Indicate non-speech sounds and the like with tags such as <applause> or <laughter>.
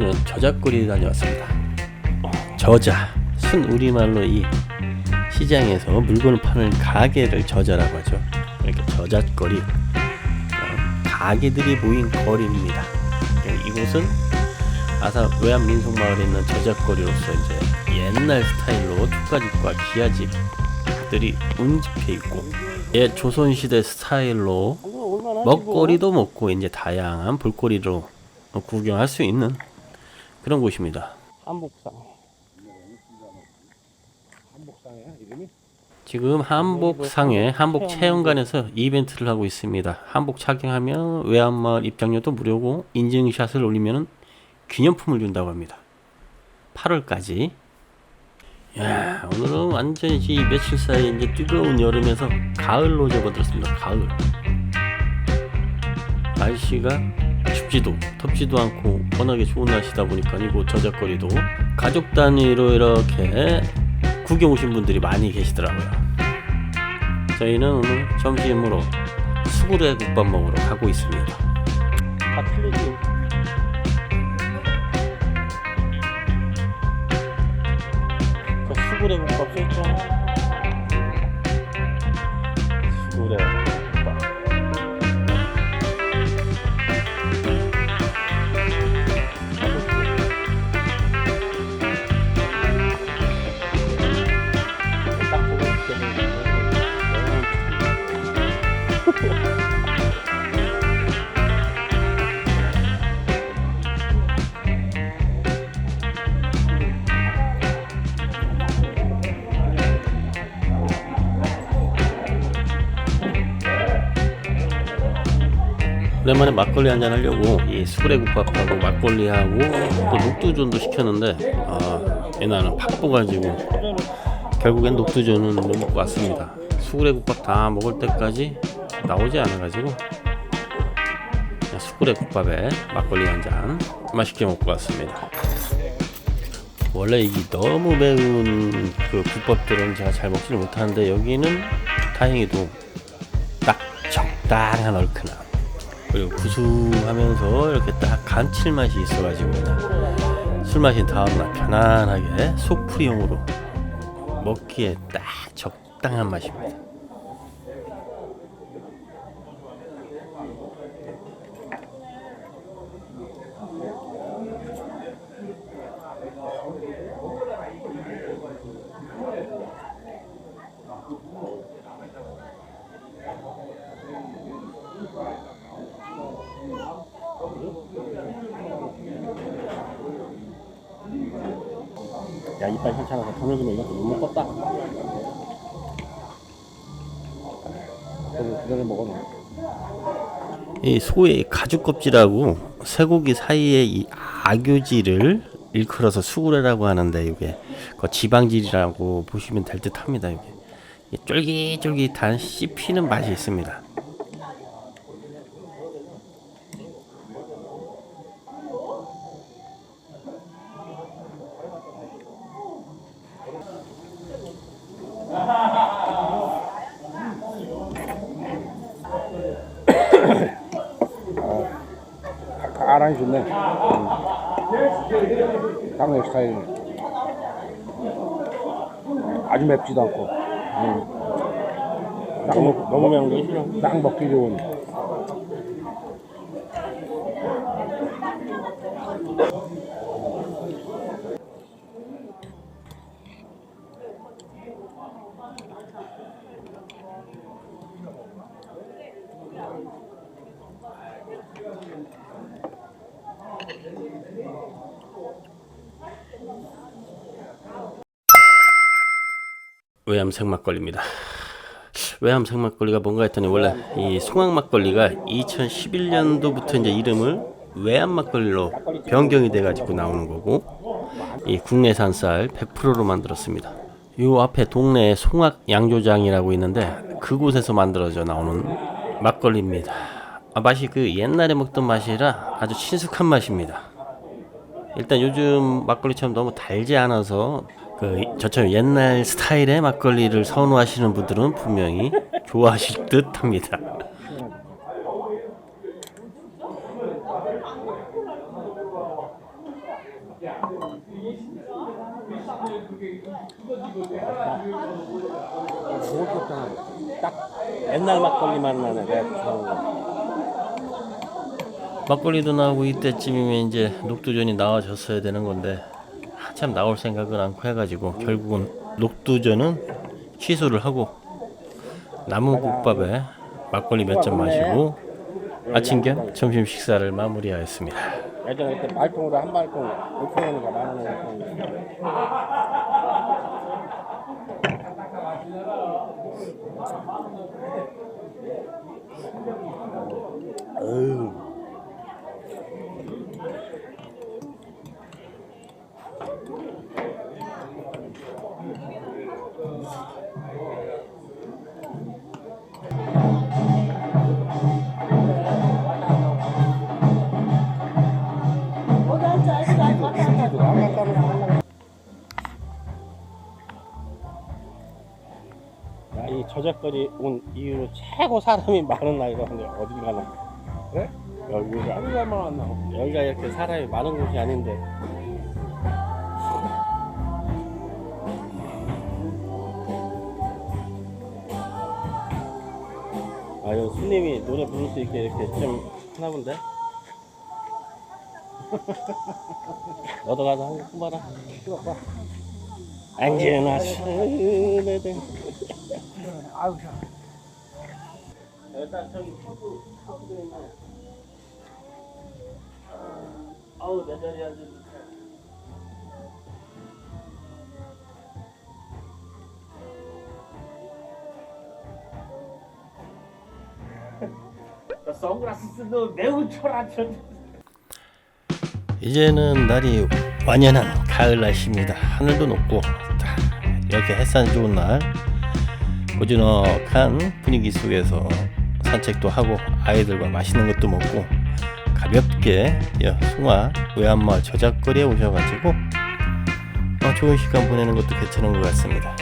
오늘 저작거리 다녀왔습니다. 어, 저자, 순 우리말로 이 시장에서 물건을 파는 가게를 저자라고 하죠. 이렇게 저잣거리, 어, 가게들이 모인 거리입니다. 네, 이곳은 아산 외암 민속마을에 있는 저잣거리로서 이제 옛날 스타일로 투가집과 기아집들이 운집해 있고 옛 조선시대 스타일로 먹거리도 먹고 이제 다양한 볼거리로 구경할 수 있는 그런 곳입니다. 한복상. 한복상이야 이름이? 지금 한복상회 한복 체험관에서 이벤트를 하고 있습니다. 한복 착용하면 외환마을 입장료도 무료고 인증샷을 올리면 기념품을 준다고 합니다. 8월까지. 야 오늘은 완전히 이 며칠 사이에 이제 뜨거운 여름에서 가을로 접어들었습니다. 가을. 날씨가 춥지도 덥지도 않고 워낙에 좋은 날씨다 보니까 이곳 저작거리도 가족 단위로 이렇게 구경 오신 분들이 많이 계시더라고요. 저희는 오늘 점심으로 수구레 국밥 먹으러 가고 있습니다. 저 수구레 국밥 써있잖아. 수구레 오랜만에 막걸리 한잔 하려고 이 수구레 국밥하고 막걸리하고 또 녹두전도 시켰는데 아 얘나는 바빠가지고 결국엔 녹두전은 못 먹고 왔습니다. 수구레 국밥 다 먹을 때까지 나오지 않아가지고 그냥 수구레 국밥에 막걸리 한 잔 맛있게 먹고 왔습니다. 원래 이게 너무 매운 그 국밥들은 제가 잘 먹지를 못하는데 여기는 다행히도 딱 적당한 얼큰함 그리고 구수하면서 이렇게 딱 감칠맛이 있어가지고 술 마신 다음날 편안하게 속풀이용으로 먹기에 딱 적당한 맛입니다. 야 이빨 더 늙으면 이것도 못 먹었다 그전에 먹어놔 이 소의 가죽 껍질하고 쇠고기 사이에 이 악유질을 일컬어서 수구레라고 하는데 이게 그 지방질이라고 보시면 될 듯합니다. 이게 이 쫄깃쫄깃한 씹히는 맛이 있습니다. 가랑이 좋네. 당내 스타일. 아주 맵지도 않고. 딱 먹, 너무 매운 싫어. 딱 먹기 좋은 외암 생막걸리입니다. 외암 생막걸리가 뭔가 했더니 원래 이 송악 막걸리가 2011년도부터 이제 이름을 외암 막걸리로 변경이 돼가지고 나오는 거고 이 국내산 쌀 100%로 만들었습니다. 요 앞에 동네에 송악 양조장이라고 있는데 그곳에서 만들어져 나오는 막걸리입니다. 아, 맛이 그 옛날에 먹던 맛이라 아주 친숙한 맛입니다. 일단 요즘 막걸리처럼 너무 달지 않아서 그 저처럼 옛날 스타일의 막걸리를 선호하시는 분들은 분명히 좋아하실 듯합니다. 옛날 막걸리 맛 나네. 막걸리도 나오고 이때쯤이면 이제 녹두전이 나와졌어야 되는 건데 한참 나올 생각은 않고 해가지고 결국은 녹두전은 취소를 하고 나무국밥에 막걸리 몇 잔 마시고 아침 겸 점심 식사를 마무리하였습니다. 예전에 그때 말통으로 한 말통 5천 원인가 만샀 이 저작거리 온 이후로 최고 사람이 많은 근데 어딜 가나? 그래? 여기가 얼마나 왔나? 여기가 이렇게 사람이 많은 곳이 아닌데. 아유 손님이 노래 부를 수 있게 이렇게 좀 하나 본데? <laughs> 너도 가서 한번 뽑아라. 뽑아봐. 안개나 스네등. 아유, 자. 일단 저기 푸드 푸드 있네. 아우 내 자리에. 너 선글라스 쓴너 매우 초라쳐. 이제는 날이 완연한 가을 날씨입니다. 하늘도 높고 자, 이렇게 햇살 좋은 날 고즈넉한 분위기 속에서 산책도 하고 아이들과 맛있는 것도 먹고 가볍게 여 송화 외환마을 저작거리에 오셔가지고 어, 좋은 시간 보내는 것도 괜찮은 것 같습니다.